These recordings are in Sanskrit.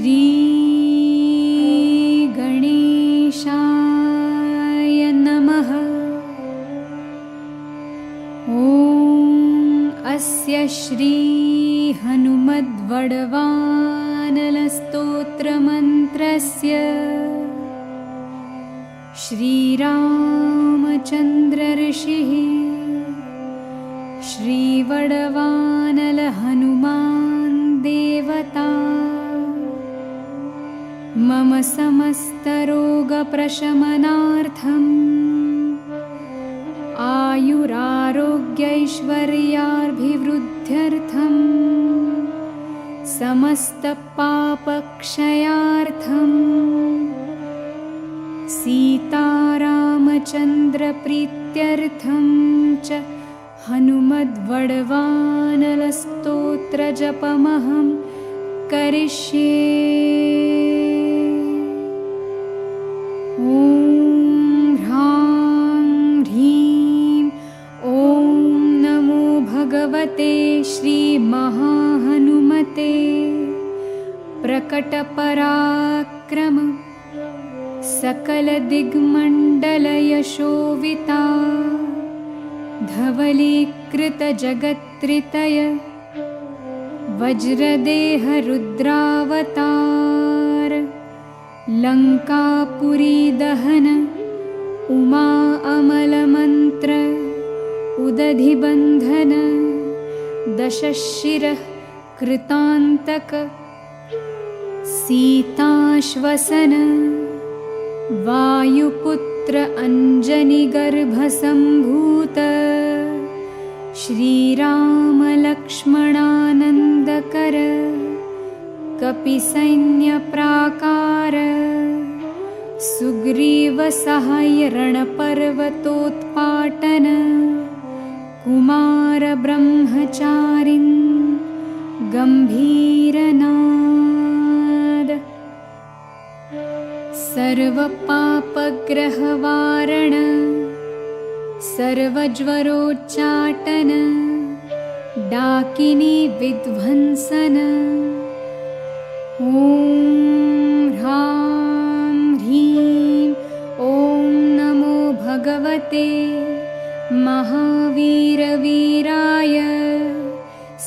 श्रीगणेशाय नमः। ॐ अस्य श्रीहनुमद्वडवानलस्तोत्रमन्त्रस्य श्रीरामचन्द्रऋषिः श्रीवडवानलहनुमान् समस्तरोगप्रशमनार्थम्। आयुरारोग्यैश्वर्याभिवृद्ध्यर्थम् समस्तपापक्षयार्थम्। सीतारामचन्द्रप्रीत्यर्थं च हनुमद्वडवानलस्तोत्रजपमहं करिष्ये प्रकटपराक्रम सकलदिग्मण्डलयशोविता धवलीकृतजगत्त्रितय वज्रदेहरुद्रावतार लङ्कापुरीदहन उमा अमलमन्त्र उदधिबन्धन दशशिरः कृतान्तक सीताश्वसन वायुपुत्र अञ्जनिगर्भसम्भूत श्रीरामलक्ष्मणानन्दकर कपिसैन्यप्राकार सुग्रीवसहायरणपर्वतोत्पाटन कुमारब्रह्मचारिन् गम्भीरनाद सर्वपापग्रहवारण सर्वज्वरोच्चाटन डाकिनी विध्वंसन। ॐ ह्रां ह्रीं ॐ नमो भगवते महावीरवीराय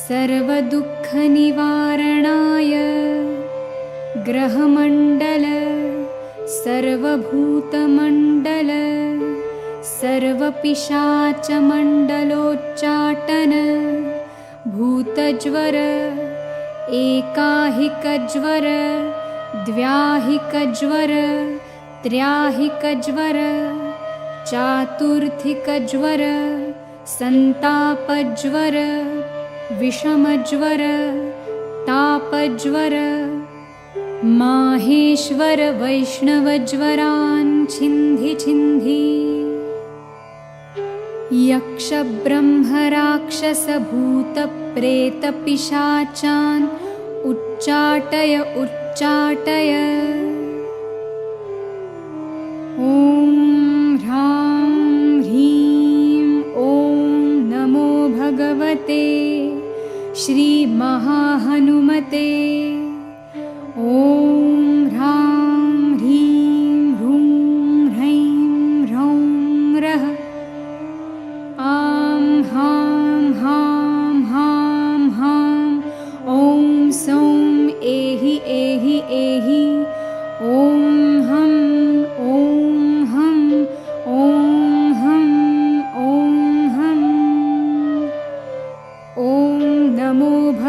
सर्वदुःखनिवारणाय ग्रहमण्डल सर्वभूतमण्डल सर्वपिशाचमण्डलोच्चाटन भूतज्वर एकाहिकज्वर द्व्याहिकज्वर त्र्याहिकज्वर चातुर्थिकज्वर सन्तापज्वर विषमज्वर तापज्वर माहेश्वर वैष्णवज्वरान् छिन्धि छिन्धि। यक्षब्रह्मराक्षसभूतप्रेतपिशाचान् उच्चाटय उच्चाटय। ॐ ह्रां ह्रीं ॐ नमो भगवते। श्रीमहाहनुमते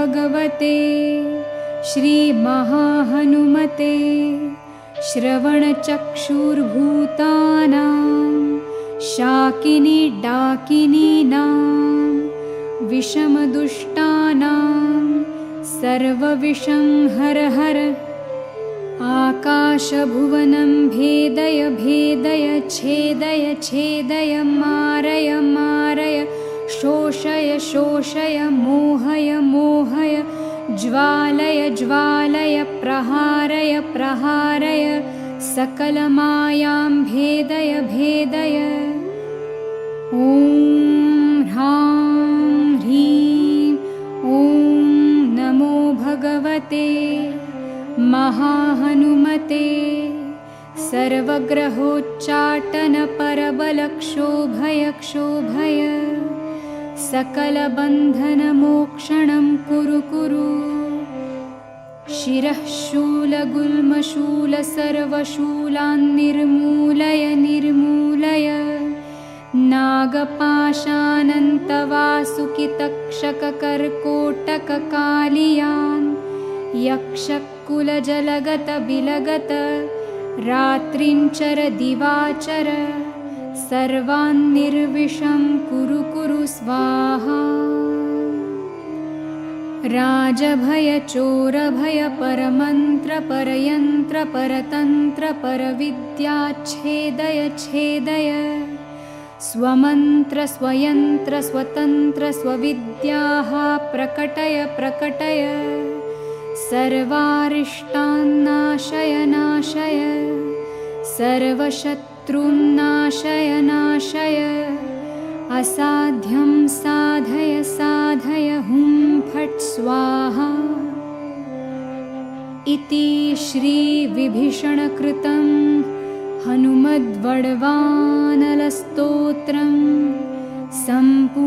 भगवते श्रीमहाहनुमते श्रवणचक्षुर्भूतानां शाकिनी डाकिनीनां विषमदुष्टानां सर्वविषं हर आकाशभुवनं भेदय भेदय छेदय छेदय मारय मारय शोषय शोषय मोहय मोहय ज्वालय ज्वालय प्रहारय प्रहारय सकलमायां भेदय भेदय। ॐ ह्रां ह्रीं ॐ नमो भगवते महाहनुमते सर्वग्रहोच्चाटनपरबलक्षोभयक्षोभय सकलबन्धनमोक्षणं कुरु कुरु। शिरः शूलगुल्मशूलसर्वशूलान्निर्मूलय निर्मूलय। नागपाशानन्तवासुकितक्षककर्कोटककालियान्। यक्षकुलजलगतबिलगत। रात्रिञ्चर दिवाचर सर्वान्निर्विषं कुरु कुरु स्वाहा। राजभयचोरभयपरमन्त्रपरयन्त्रपरतन्त्रपरविद्याच्छेदय छेदय। स्वमन्त्रस्वयन्त्रस्वतन्त्रस्वविद्याः प्रकटय प्रकटय। सर्वारिष्टान्नाशय नाशय सर्वशत्रुन्नाशय नाशय असाध्यं साधय साधय हुं फट् स्वाहा। इति श्रीविभीषणकृतं हनुमद्वड्वानलस्तोत्रं सम्पू